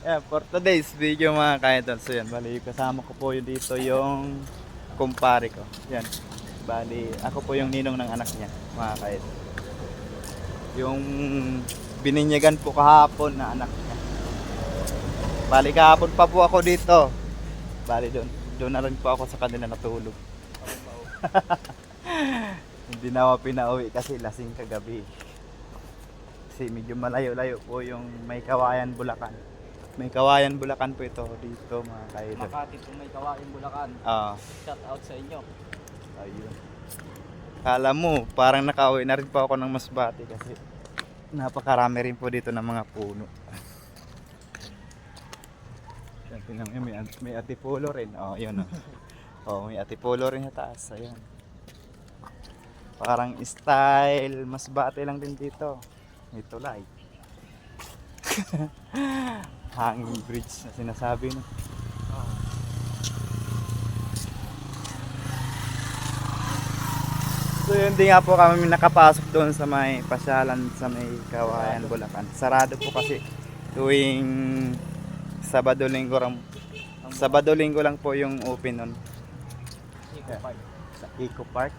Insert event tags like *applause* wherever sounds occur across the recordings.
Yeah, for today's video mga kaidol. So yan, bali kasama ko po yun dito yung kumpare ko. Yan. Bali, ako po yung ninong ng anak niya, mga kaidol. Yung bininyagan po kahapon na anak niya. Bali kahapon pa po ako dito. Bali doon. Doon na rin po ako sa kanila natulog. *laughs* Hindi na ako pinauwi kasi lasing kagabi. Kasi medyo malayo-layo po yung may kawayan Bulacan. May kawayan Bulacan po ito dito mga kaidol. Makati kung may kawain Bulacan. Ah, Shout out sa inyo. ayun. Kala mo, parang nakauwi na rin po ako ng Masbate kasi napakarami rin po dito ng mga puno. *laughs* Tingnan mo may, may atipulo rin. Oh, yun oh. *laughs* Oh, may atipulo rin sa taas. Ayan. Parang style, Masbate lang din dito. May tulay. *laughs* Hanging bridge na sinasabi no. So yun din nga po kami nakapasok doon sa may pasyalan sa may Kawayan, Bulacan. Sarado po kasi tuwing Sabado Linggo lang, Sabado Linggo lang po yung open nun Eco Park. sa Eco Park.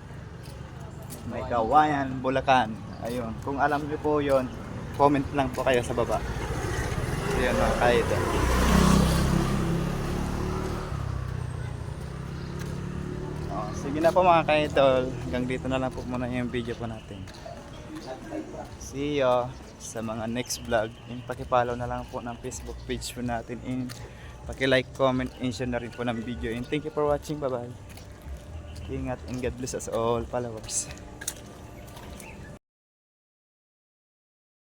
May Kawayan, Bulacan. Ayun. Kung alam niyo po yun, comment lang po kayo sa baba. Yun mga kaito. Oh, sige na po mga kaidol. Hanggang dito na lang po muna yung video po natin. See ya sa mga next vlog. Yung pakipollow na lang po ng Facebook page po natin. And paki-like, comment, and share na rin po ng video. And thank you for watching. Bye-bye. Ingat and God bless us all followers.